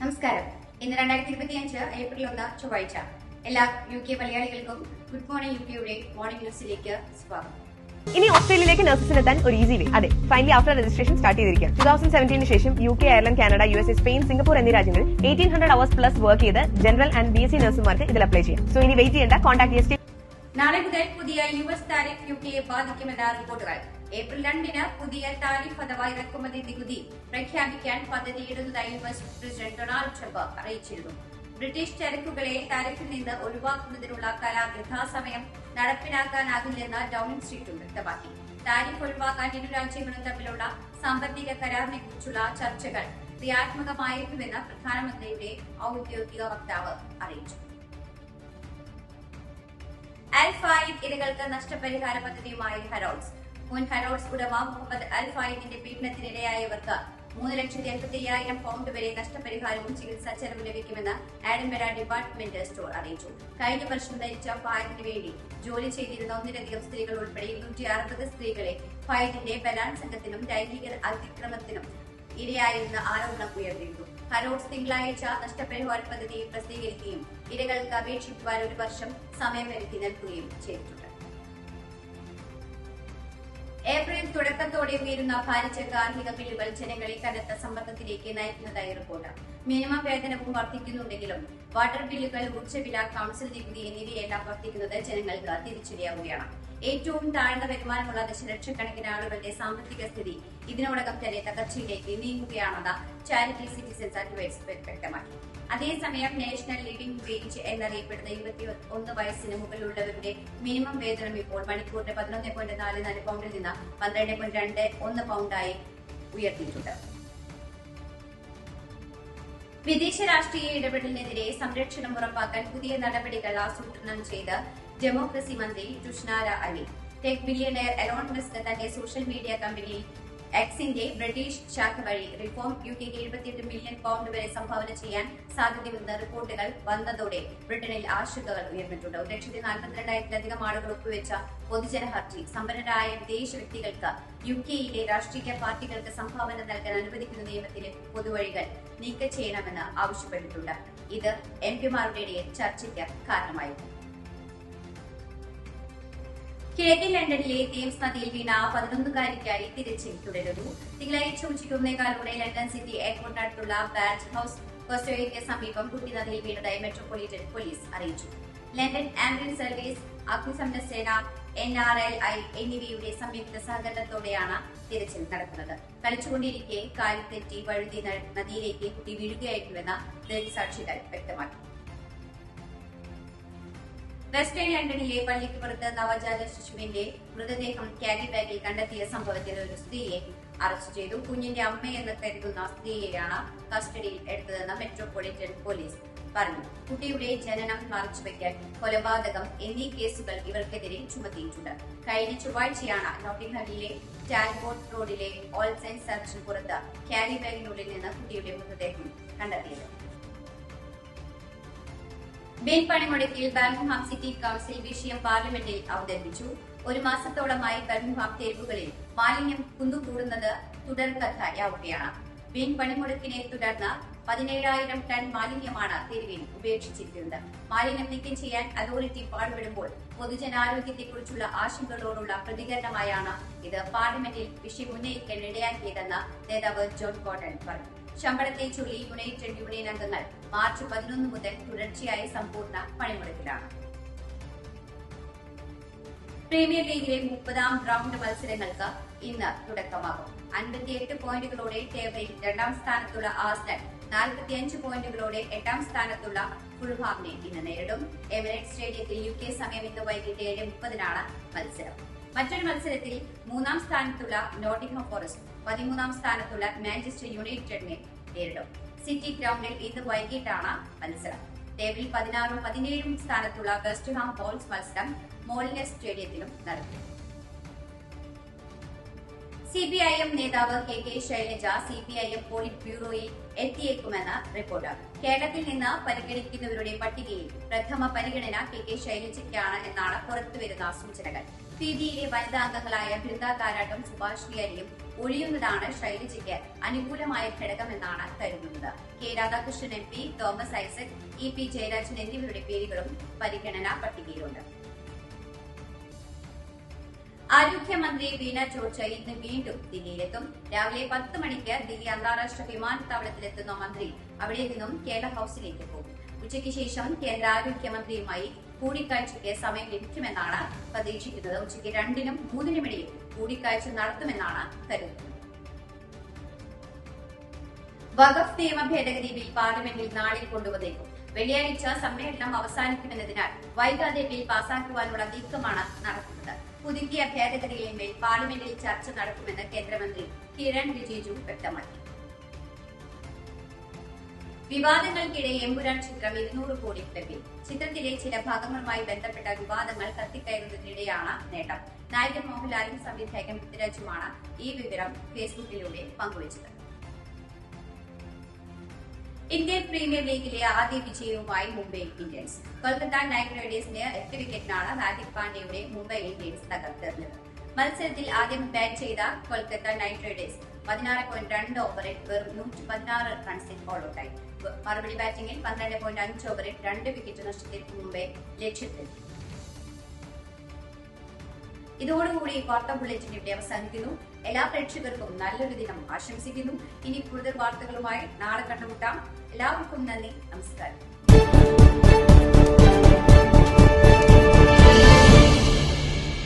നമസ്കാരം. ഇന്ന് രണ്ടായിരത്തി ഇരുപത്തിയഞ്ച് ഏപ്രിൽ ഒന്ന് ചൊവ്വാഴ്ച. എല്ലാ യു കെ മലയാളികൾക്കും ഗുഡ് മോർണിംഗ് യു കെയുടെ മോർണിംഗ് ന്യൂസിലേക്ക് സ്വാഗതം. ഇനി ഓസ്ട്രേലിയയിലേക്ക് നഴ്സസിന് എത്താൻ ഒരു ഈസി വേ അതെ ഫൈനലി ആഫ്റ്റർ രജിസ്ട്രേഷൻ സ്റ്റാർട്ട് ചെയ്തിരിക്കുക ടു തൗസൻഡ് സെവന്റീന് ശേഷം U K Ireland Canada U S A Spain Singapore എന്നീ രാജ്യങ്ങളിൽ eighteen hundred hours plus work ചെയ്ത് general and B S C നഴ്സുമാർക്ക് ഇതിൽ അപ്ലൈ ചെയ്യാം. സോ ഇനി വെയിറ്റ് ചെയ്യേണ്ട കോൺടാക്ട് നാളെ മുതൽ പുതിയ യു എസ് താരിഫ് യു കെയെ ബാധിക്കുമെന്ന റിപ്പോർട്ടുകൾ. ഏപ്രിൽ രണ്ടിന് പുതിയ താരിഫ് അഥവാ ഇറക്കുമതി നികുതി പ്രഖ്യാപിക്കാൻ പദ്ധതിയിടുന്നതായി U S president Donald Trump അറിയിച്ചിരുന്നു. ബ്രിട്ടീഷ് ചരക്കുകളെ താരിഫിൽ നിന്ന് ഒഴിവാക്കുന്നതിനുള്ള കരാർ യഥാസമയം നടപ്പിലാക്കാനാകില്ലെന്ന് ഡൌണിംഗ് സ്ട്രീറ്റും വ്യക്തമാക്കി. താരിഫ് ഒഴിവാക്കാൻ ഇരു രാജ്യങ്ങളും തമ്മിലുള്ള സാമ്പത്തിക കരാറിനെ കുറിച്ചുള്ള ചർച്ചകൾ ക്രിയാത്മകമായിരുന്നുവെന്ന് പ്രധാനമന്ത്രിയുടെ ഔദ്യോഗിക വക്താവ് അറിയിച്ചു. അൽഫായിദ് ഇരകൾക്ക് നഷ്ടപരിഹാര പദ്ധതിയുമായി ഹരോൾസ് മുൻ ഹരോൾസ് ഉടമ മുഹമ്മദ് അൽഫായിദിന്റെ പീഡനത്തിനിരയായവർക്ക് മൂന്ന് ലക്ഷത്തി എൺപത്തി അയ്യായിരം പൗണ്ട് വരെ നഷ്ടപരിഹാരവും ചികിത്സാ ചെലവ് ലഭിക്കുമെന്ന് ആഡംബര ഡിപ്പാർട്ട്മെന്റ് സ്റ്റോർ അറിയിച്ചു. കഴിഞ്ഞ വർഷം ധരിച്ച ഫായദിന് വേണ്ടി ജോലി ചെയ്തിരുന്ന ഒന്നിലധികം സ്ത്രീകൾ ഉൾപ്പെടെ ഇരുന്നൂറ്റി അറുപത് സ്ത്രീകളെ ഫായദിന്റെ ബലാത്സംഗത്തിനും ലൈംഗിക അതിക്രമത്തിനും ഇരയായിരുന്ന ആരോപണം ഉയർന്നിരുന്നു. ഹരോഡ്സ് തിങ്കളാഴ്ച നഷ്ടപരിഹാര പദ്ധതി പ്രസിദ്ധീകരിക്കുകയും ഇരകൾക്ക് അപേക്ഷിക്കുവാൻ ഒരു വർഷം സമയപരിധി നൽകുകയും ചെയ്തിട്ടുണ്ട്. ഏപ്രിൽ തുടക്കത്തോടെ ഉയരുന്ന ഭാരിച്ച ഗാർഹിക ബില്ലുകൾ ജനങ്ങളെ കനത്ത സമ്മർദ്ദത്തിലേക്ക് നയിക്കുന്നതായി റിപ്പോർട്ട്. മിനിമം വേതനവും വർദ്ധിക്കുന്നുണ്ടെങ്കിലും വാട്ടർ ബില്ലുകൾ ഊർജവില കൌൺസിൽ നികുതി എന്നിവയെല്ലാം വർദ്ധിക്കുന്നത് ജനങ്ങൾക്ക് തിരിച്ചടിയാവുകയാണ് ഏറ്റവും താഴ്ന്ന വരുമാനമുള്ള ദശലക്ഷക്കണക്കിന് ആളുകളുടെ സാമ്പത്തിക സ്ഥിതി ഇതിനോടകം തന്നെ തകർച്ചയിലേക്ക് നീങ്ങുകയാണെന്ന് ചാരിറ്റി സിറ്റിസൺസ് അഡ്വൈസ് വ്യക്തമാക്കി. അതേസമയം നാഷണൽ ലിവിംഗ് വേജ് എന്നറിയപ്പെടുന്ന ഇരുപത്തി ഒന്ന് വയസ്സിന് മുകളിലുള്ളവരുടെ മിനിമം വേതനം ഇപ്പോൾ മണിക്കൂറിന് പതിനൊന്ന് പോയിന്റ് നാല് നാല് പൗണ്ടിൽ നിന്ന് പന്ത്രണ്ട് പോയിന്റ് രണ്ട് ഒന്ന് പൗണ്ടായി ഉയർത്തിയിട്ടുണ്ട് വിദേശ രാഷ്ട്രീയ ഇടപെടലിനെതിരെ സംരക്ഷണം ഉറപ്പാക്കാൻ പുതിയ നടപടികൾ ആസൂത്രണം ചെയ്ത് ഡെമോക്രസി മന്ത്രി Rushanara Ali. Tech billionaire Elon Musk തന്റെ സോഷ്യൽ മീഡിയ കമ്പനി എക്സിന്റെ ബ്രിട്ടീഷ് ശാഖ വഴി റിഫോം യു കെക്ക് എഴുപത്തിയെട്ട് മില്യൺ പൗണ്ട് വരെ സംഭാവന ചെയ്യാൻ സാധ്യതയുണ്ടെന്ന റിപ്പോർട്ടുകൾ വന്നതോടെ ബ്രിട്ടനിൽ ആശങ്കകൾ ഉയർന്നിട്ടുണ്ട്. ഒരു ലക്ഷത്തി നാൽപ്പത്തിരണ്ടായിരത്തിലധികം ആളുകൾ ഒപ്പുവെച്ച പൊതുജന ഹർജി സമ്പന്നരായ വിദേശ വ്യക്തികൾക്ക് യു കെയിലെ രാഷ്ട്രീയ പാർട്ടികൾക്ക് സംഭാവന നൽകാൻ അനുവദിക്കുന്ന നിയമത്തിലെ പൊതുവഴികൾ നീക്കം ചെയ്യണമെന്ന് ആവശ്യപ്പെട്ടിട്ടുണ്ട്. ഇത് എം പിമാരുടെ ഇടയിൽ ചർച്ചയ്ക്ക് കാരണമായിരുന്നു. കിഴക്കൻ ലണ്ടനിലെ തേംസ് നദിയിൽ വീണ പതിനൊന്നുകാരിക്കായി തിരച്ചിൽ തുടരുന്നു. തിങ്കളാഴ്ച ഉച്ചയ്ക്ക് ഒന്നേകാലോടെ ലണ്ടൻ സിറ്റി എയർപോർട്ടിനടുത്തുള്ള ബാറ്റ് ഹൌസ് കോസ്റ്റോയ്ക്ക് സമീപം കുട്ടി നദിയിൽ വീണതായി മെട്രോപൊളിറ്റൻ പോലീസ് അറിയിച്ചു. ലണ്ടൻ ആംബുലൻസ് സർവീസ് അഗ്നിശമന സേന എൻ ആർ എൽ ഐ എന്നിവയുടെ സംയുക്ത സഹകരണത്തോടെയാണ് തിരച്ചിൽ നടക്കുന്നത്. കളിച്ചുകൊണ്ടിരിക്കെ കാലിൽ തെറ്റി വഴുതി നദിയിലേക്ക് കുട്ടി വീഴുകയായിരുന്നുവെന്ന് ദൃക്സാക്ഷികൾ വ്യക്തമാക്കി. വെസ്റ്റേൺ ലണ്ടനിലെ പള്ളിക്ക് പുറത്ത് നവജാത ശിശുവിന്റെ മൃതദേഹം ക്യാരി ബാഗിൽ കണ്ടെത്തിയ സംഭവത്തിൽ ഒരു സ്ത്രീയെ അറസ്റ്റ് ചെയ്തു. കുഞ്ഞിന്റെ അമ്മയെന്ന് കരുതുന്ന സ്ത്രീയെയാണ് കസ്റ്റഡിയിൽ എടുത്തതെന്ന് മെട്രോപൊളിറ്റൻ പോലീസ് പറഞ്ഞു. കുട്ടിയുടെ ജനനം മറച്ചുവെക്കൽ കൊലപാതകം എന്നീ കേസുകൾ ഇവർക്കെതിരെ ചുമത്തിയിട്ടുണ്ട്. കഴിഞ്ഞ ചൊവ്വാഴ്ചയാണ് നോട്ടിംഗ്ഹമിലെ ടാൽബോട്ട് റോഡിലെ ഓൾ സയൻസ് സർച്ചിന് പുറത്ത് ക്യാരി ബാഗിനുള്ളിൽ നിന്ന് കുട്ടിയുടെ മൃതദേഹം കണ്ടെത്തിയത്. ബിൽ പണിമുടക്കിൽ ബർമിംഹാം സിറ്റി കൌൺസിൽ വിഷയം പാർലമെന്റിൽ അവതരിപ്പിച്ചു. ഒരു മാസത്തോളമായി ബർമുഹാം തെരുവുകളിൽ മാലിന്യം കുന്നുകൂടുന്നത് തുടർക്കഥയാവുകയാണ് ബിൻ പണിമുടക്കിനെ തുടർന്ന് പതിനേഴായിരം ടൺ മാലിന്യമാണ് തെരുവിൽ ഉപേക്ഷിച്ചിരിക്കുന്നത്. മാലിന്യം നീക്കം ചെയ്യാൻ അതോറിറ്റി പാടുപെടുമ്പോൾ പൊതുജനാരോഗ്യത്തെക്കുറിച്ചുള്ള ആശങ്കകളോടുള്ള പ്രതികരണമായാണ് ഇത്. പാർലമെന്റിൽ വിഷയം ഉന്നയിക്കാൻ ഇടയാക്കിയതെന്ന് നേതാവ് ജോൺ കോട്ടൺ പറഞ്ഞു. ശമ്പളത്തെ ചൊല്ലി യുണൈറ്റഡ് യൂണിയൻ അംഗങ്ങൾ മാർച്ച് പതിനൊന്ന് മുതൽ തുടർച്ചയായ സമ്പൂർണ പണിമുടക്കിലാണ്. പ്രീമിയർ ലീഗിലെ മുപ്പതാം റൗണ്ട് മത്സരങ്ങൾക്ക് ഇന്ന് തുടക്കമാകും. അൻപത്തിയെട്ട് പോയിന്റുകളോടെ ടേബിളിൽ രണ്ടാം സ്ഥാനത്തുള്ള ആസ്റ്റൻ നാൽപ്പത്തിയഞ്ച് പോയിന്റുകളോടെ എട്ടാം സ്ഥാനത്തുള്ള ഫുൾഹാമിനെ ഇന്ന് നേരിടും. എമിറേറ്റ് സ്റ്റേഡിയത്തിൽ യു കെ സമയം ഇന്ന് വൈകിട്ട് ഏഴ് മുപ്പതിനാണ് മത്സരം. മറ്റൊരു മത്സരത്തിൽ മൂന്നാം സ്ഥാനത്തുള്ള നോട്ടിംഗ്ഹാം ഫോറസ്റ്റ് പതിമൂന്നാം സ്ഥാനത്തുള്ള മാഞ്ചസ്റ്റർ യുണൈറ്റഡിനെ നേരിടും. സിറ്റി ഗ്രൗണ്ടിൽ ഇന്ന് വൈകിട്ടാണ് മത്സരം. ടേബിളിൽ പതിനാറും പതിനേഴും സ്ഥാനത്തുള്ള വെസ്റ്റ്ഹാം ബോൾസ് മത്സരം മോളിനെ സ്റ്റേഡിയത്തിലും നടക്കും. സി പി ഐ എം നേതാവ് K K Shailaja C P I M polit ബ്യൂറോയിൽ എത്തിയേക്കുമെന്ന് റിപ്പോർട്ട്. കേരളത്തിൽ നിന്ന് പരിഗണിക്കുന്നവരുടെ പട്ടികയിൽ പ്രഥമ പരിഗണന കെ കെ ശൈലജയ്ക്കാണ് എന്നാണ് പുറത്തുവരുന്ന സൂചനകൾ. ബിയിലെ വനിതാ അംഗങ്ങളായ ബൃന്ദ കാരാട്ടും സുഭാഷ് അലിയും ഒഴിയുന്നതാണ് ശൈലജയ്ക്ക് അനുകൂലമായ ഘടകമെന്നാണ് കരുതുന്നത്. K Radhakrishnan M P Thomas Isaac E P Jayarajan എന്നിവരുടെ പേരുകളും പരിഗണനാ പട്ടികയിലുണ്ട്. ആരോഗ്യമന്ത്രി വീണ ജോർജ് ഇന്ന് വീണ്ടും ദില്ലിയിലെത്തും. രാവിലെ പത്ത് മണിക്ക് ദില്ലി അന്താരാഷ്ട്ര വിമാനത്താവളത്തിലെത്തുന്ന മന്ത്രി അവിടെ നിന്നും കേരള ഹൌസിലേക്ക് പോകും. ഉച്ചയ്ക്ക് ശേഷം കേന്ദ്ര ആരോഗ്യമന്ത്രിയുമായി കൂടിക്കാഴ്ചയ്ക്ക് സമയം ലഭിക്കുമെന്നാണ് പ്രതീക്ഷിക്കുന്നത്. ഉച്ചയ്ക്ക് രണ്ടിനും മൂന്നിനും ഇടയിൽ കൂടിക്കാഴ്ച നടത്തുമെന്നാണ് കരുതുന്നത്. വഖഫ് നിയമ ഭേദഗതി ബിൽ പാർലമെന്റിൽ നാളെ കൊണ്ടുവന്നേക്കും. വെള്ളിയാഴ്ച സമ്മേളനം അവസാനിക്കുമെന്നതിനാൽ വൈകാതെ ബിൽ പാസാക്കുവാനുള്ള നീക്കമാണ് നടക്കുന്നത്. പുതുക്കിയ ഭേദഗതിയിന്മേൽ പാർലമെന്റിൽ ചർച്ച നടക്കുമെന്ന് കേന്ദ്രമന്ത്രി കിരൺ റിജിജു വ്യക്തമാക്കി. വിവാദങ്ങൾക്കിടെ എമ്പുരാൻ ചിത്രം ഇരുന്നൂറ് കോടി ക്ലബിൽ ചിത്രത്തിലെ ചില ഭാഗങ്ങളുമായി ബന്ധപ്പെട്ട വിവാദങ്ങൾ കത്തിക്കയറുന്നതിനിടെയാണ് നേട്ടം. നായകൻ മോഹൻലാലും സംവിധായകൻ പൃഥ്വിരാജുമാണ് ഈ വിവരം ഫേസ്ബുക്കിലൂടെ പങ്കുവച്ചത്. ഇന്ത്യൻ പ്രീമിയർ ലീഗിലെ ആദ്യ വിജയവുമായി മുംബൈ ഇന്ത്യൻസ്. കൊൽക്കത്ത നൈറ്റ് റൈഡേഴ്സിന് എട്ട് വിക്കറ്റിനാണ് ഹാർദിക് പാണ്ഡ്യയുടെ മുംബൈ ഇന്ത്യൻസ് തകർത്തെറിഞ്ഞത് മത്സരത്തിൽ ആദ്യം ബാറ്റ് ചെയ്ത കൊൽക്കത്ത നൈറ്റ് റൈഡേഴ്സ് പതിനാറ് പോയിന്റ് രണ്ട് ഓവറിൽ വെറും നൂറ്റി പതിനാറ് റൺസിൽ ഓൾ ഔട്ടായി മറുപടി ബാറ്റിംഗിൽ പന്ത്രണ്ട് പോയിന്റ് അഞ്ച് ഓവറിൽ രണ്ട് വിക്കറ്റ് നഷ്ടത്തിൽ മുംബൈ ലക്ഷ്യത്തിൽ ഇതോടുകൂടി വാർത്ത ബുള്ളറ്റിൻ ഇവിടെ അവസാനിക്കുന്നു. എല്ലാ പ്രേക്ഷകർക്കും നല്ലൊരു ദിനം ആശംസിക്കുന്നു. ഇനി കൂടുതൽ വാർത്തകളുമായി നാളെ കണ്ടുമുട്ടാം. എല്ലാവർക്കും നന്ദി. നമസ്കാരം.